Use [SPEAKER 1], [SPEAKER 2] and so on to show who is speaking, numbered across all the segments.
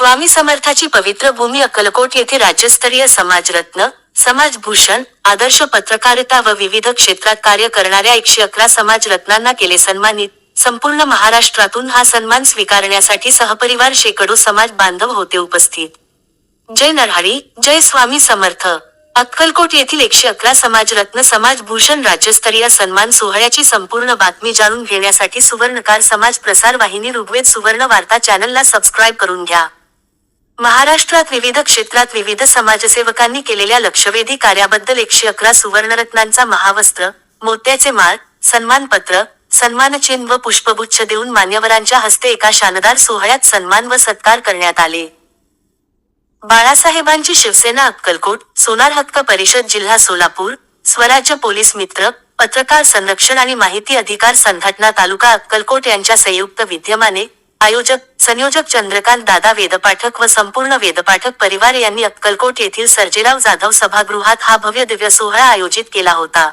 [SPEAKER 1] स्वामी समर्थाची पवित्र भूमी अक्कलकोट येथे राज्यस्तरीय समाजरत्न समाजभूषण आदर्श पत्रकारिता व विविध क्षेत्रात कार्य करणाऱ्या एकशे अकरा समाजरत्नांना केले सन्मानित. संपूर्ण महाराष्ट्रातून हा सन्मान स्वीकारण्यासाठी सहपरिवार शेकडो समाज बांधव होते उपस्थित. जय नरहाळी जय स्वामी समर्थ. अक्कलकोट येथील एकशे अकरा समाजरत्न समाजभूषण राज्यस्तरीय सन्मान सोहळ्याची संपूर्ण बातमी जाणून घेण्यासाठी सुवर्णकार समाज प्रसार वाहिनी ऋग्वेद सुवर्ण वार्ता चॅनलला सबस्क्राईब करून घ्या. महाराष्ट्रात विविध क्षेत्रात विविध समाजसेवकांनी केलेल्या लक्षवेधी कार्याबद्दल एकशे अकरा सुवर्णरत्नांचा महावस्त्र मोत्याचे माळ सन्मानपत्र सन्मानचिन्ह व पुष्पगुच्छ देऊन मान्यवरांच्या हस्ते एका शानदार सोहळ्यात सन्मान व सत्कार करण्यात आले. बाळासाहेबांची शिवसेना अक्कलकोट सोनार हक्क परिषद जिल्हा सोलापूर स्वराज्य पोलीस मित्र पत्रकार संरक्षण आणि माहिती अधिकार संघटना तालुका अक्कलकोट यांच्या संयुक्त विद्यमाने आयोजक संयोजक चंद्रकांत दादा वेदपाठक व संपूर्ण वेदपाठक परिवार यांनी अक्कलकोट येथील सर्जेराव जाधव सभागृहात हा भव्य दिव्य सोहळा आयोजित केला होता.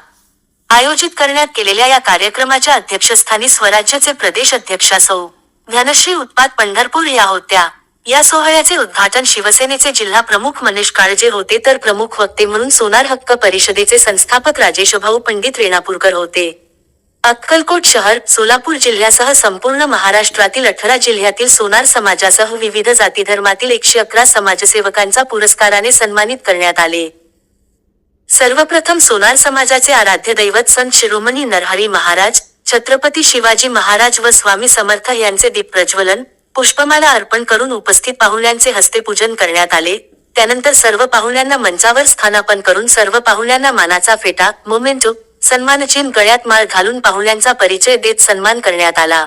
[SPEAKER 1] आयोजित करण्यात केलेल्या या कार्यक्रमाच्या अध्यक्षस्थानी स्वराज्याचे प्रदेश अध्यक्षा सौ धनश्री उत्पाद पंढरपूर या होत्या. या सोहळ्याचे उद्घाटन शिवसेनेचे जिल्हा प्रमुख मनीष काळजे होते तर प्रमुख वक्ते म्हणून सोनार हक्क परिषदेचे संस्थापक राजेश भाऊ पंडित रेणापूरकर होते. अक्कलकोट शहर सोलापूर जिल्ह्यासह संपूर्ण महाराष्ट्रातील अठरा जिल्ह्यातील सोनार समाजासह विविध जाती धर्मातील एकशे अकरा समाजसेवकांचा पुरस्काराने सन्मानित करण्यात आले. सर्वप्रथम सोनार समाजाचे आराध्य दैवत संत शिरोमणी नरहरी महाराज छत्रपती शिवाजी महाराज व स्वामी समर्थ यांचे दीप प्रज्वलन पुष्पमाला अर्पण करून उपस्थित पाहुण्यांचे हस्ते पूजन करण्यात आले. त्यानंतर सर्व पाहुण्यांना मंचावर स्थानापन करून सर्व पाहुण्यांना मानाचा फेटा मोमेंटो सन्मानचिन्ह गळ्यात माळ घालून पाहुण्यांचा परिचय देत सन्मान करण्यात आला.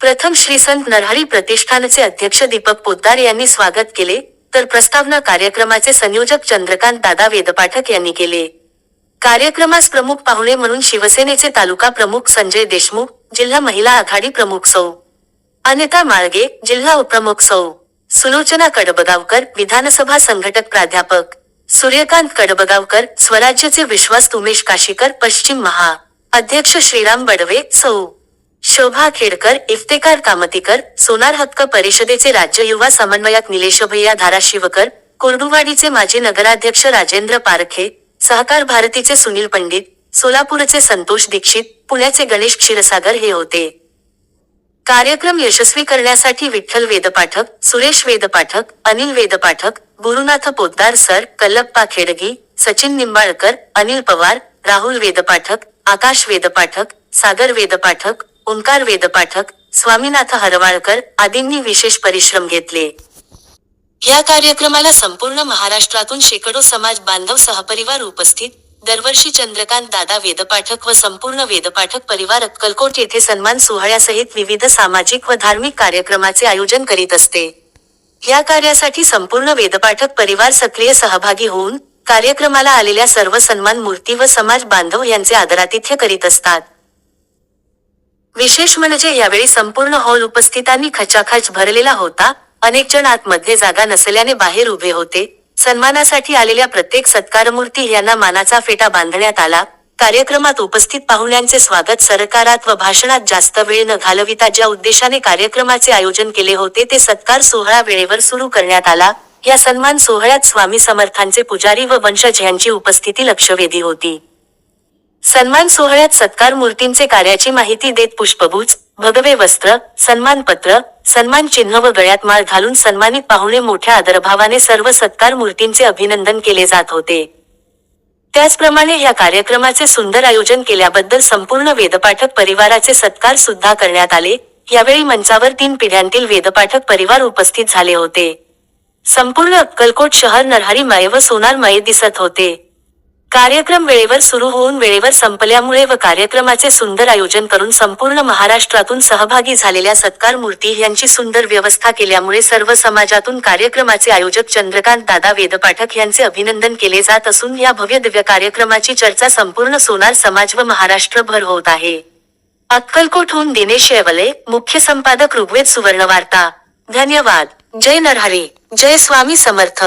[SPEAKER 1] प्रथम श्री संत नरहरी प्रतिष्ठानचे अध्यक्ष दीपक पोद्दार यांनी स्वागत केले तर प्रस्तावना कार्यक्रमाचे संयोजक चंद्रकांत दादा वेदपाठक यांनी केले. कार्यक्रमास प्रमुख पाहुणे म्हणून शिवसेनेचे तालुका प्रमुख संजय देशमुख जिल्हा महिला आघाडी प्रमुख सौ. अनिता माळगे जिल्हा उपप्रमुख सौ. सुलोचना कडबगावकर विधानसभा संघटक प्राध्यापक. सूर्यकांत कडबगावकर स्वराज्यचे विश्वास उमेश काशीकर पश्चिम महा. अध्यक्ष श्रीराम बडवे सौ. शोभा खेडकर इफ्तेकार कामतीकर सोनार हक्क परिषदेचे राज्य युवा समन्वयक निलेश भैया धाराशिवकर कोर्डुवाडीचे माजी नगराध्यक्ष राजेंद्र पारखे सहकार भारतीचे सुनील पंडित सोलापूरचे संतोष दीक्षित पुण्याचे गणेश क्षीरसागर हे होते. कार्यक्रम यशस्वी करण्यासाठी विठ्ठल वेदपाठक सुरेश वेदपाठक अनिल वेदपाठक गुरुनाथ पोद्दार सर कल्लप्पा खेडगी सचिन निंबाळकर अनिल पवार राहुल वेदपाठक आकाश वेदपाठक सागर वेदपाठक ओंकार वेदपाठक स्वामीनाथ हरवाळकर आदींनी विशेष परिश्रम घेतले. या कार्यक्रमाला संपूर्ण महाराष्ट्रातून शेकडो समाज बांधव सहपरिवार उपस्थित दरवर्षी चंद्रकांत दादा वेदपाठक व संपूर्ण वेदपाठक परिवार अक्कलकोट येथे सन्मान सोहळ्यासहित विविध सामाजिक व धार्मिक कार्यक्रमाचे आयोजन करीत असते. या कार्यासाठी संपूर्ण वेदपाठक परिवार सक्रिय सहभागी होऊन कार्यक्रमाला आलेल्या सर्व सन्मान मूर्ती व समाज बांधव यांचे आदरातिथ्य करीत असतात. विशेष म्हणजे यावेळी संपूर्ण हॉल उपस्थितांनी खचाखच भरलेला होता. अनेक जण आतमध्ये जागा नसल्याने बाहेर उभे होते. सन्मानासाठी आलेल्या प्रत्येक सत्कारमूर्ती यांना मानाचा फेटा बांधण्यात आला. कार्यक्रमात उपस्थित पाहुण्यांचे स्वागत सरकारात व भाषणात जास्त वेळ न घालविता ज्या उद्देशाने कार्यक्रमाचे आयोजन केले होते ते सत्कार सोहळा वेळेवर सुरू करण्यात आला. या सन्मान सोहळ्यात स्वामी समर्थांचे पुजारी व वंशज यांची उपस्थिती लक्षवेधी होती. सन्मान सोहळ्यात सत्कार मूर्तींचे कार्याची माहिती देत पुष्पभूज भगवे वस्त्र सन्मानपत्र सन्मान चिन्ह व गळ्यात माळ घालून सन्मानित पाहुणे मोठ्या आदरभावाने सर्व सत्कार मूर्तींचे अभिनंदन केले जात होते. त्याचप्रमाणे या कार्यक्रमाचे सुंदर आयोजन केल्याबद्दल संपूर्ण वेदपाठक परिवाराचे सत्कार सुद्धा करण्यात आले. यावेळी मंचावर तीन पिढ्यांतील वेदपाठक परिवार उपस्थित झाले होते. संपूर्ण अक्कलकोट शहर नरहरीमय व सोनारमय दिसत होते. कार्यक्रम वेळेवर सुरू होऊन वेळेवर संपल्यामुळे व कार्यक्रमाचे सुंदर आयोजन करून संपूर्ण महाराष्ट्रातून सहभागी झालेल्या सत्कार मूर्ती यांची सुंदर व्यवस्था केल्यामुळे सर्व समाजातून कार्यक्रमाचे आयोजक चंद्रकांत दादा वेदपाठक यांचे अभिनंदन केले जात असून या भव्य दिव्य कार्यक्रमाची चर्चा संपूर्ण सोनार समाज व महाराष्ट्रभर होत आहे. अक्कलकोटहून दिनेश येवले मुख्य संपादक ऋग्वेद सुवर्ण वार्ता धन्यवाद. जय नरहरी. जय स्वामी समर्थ.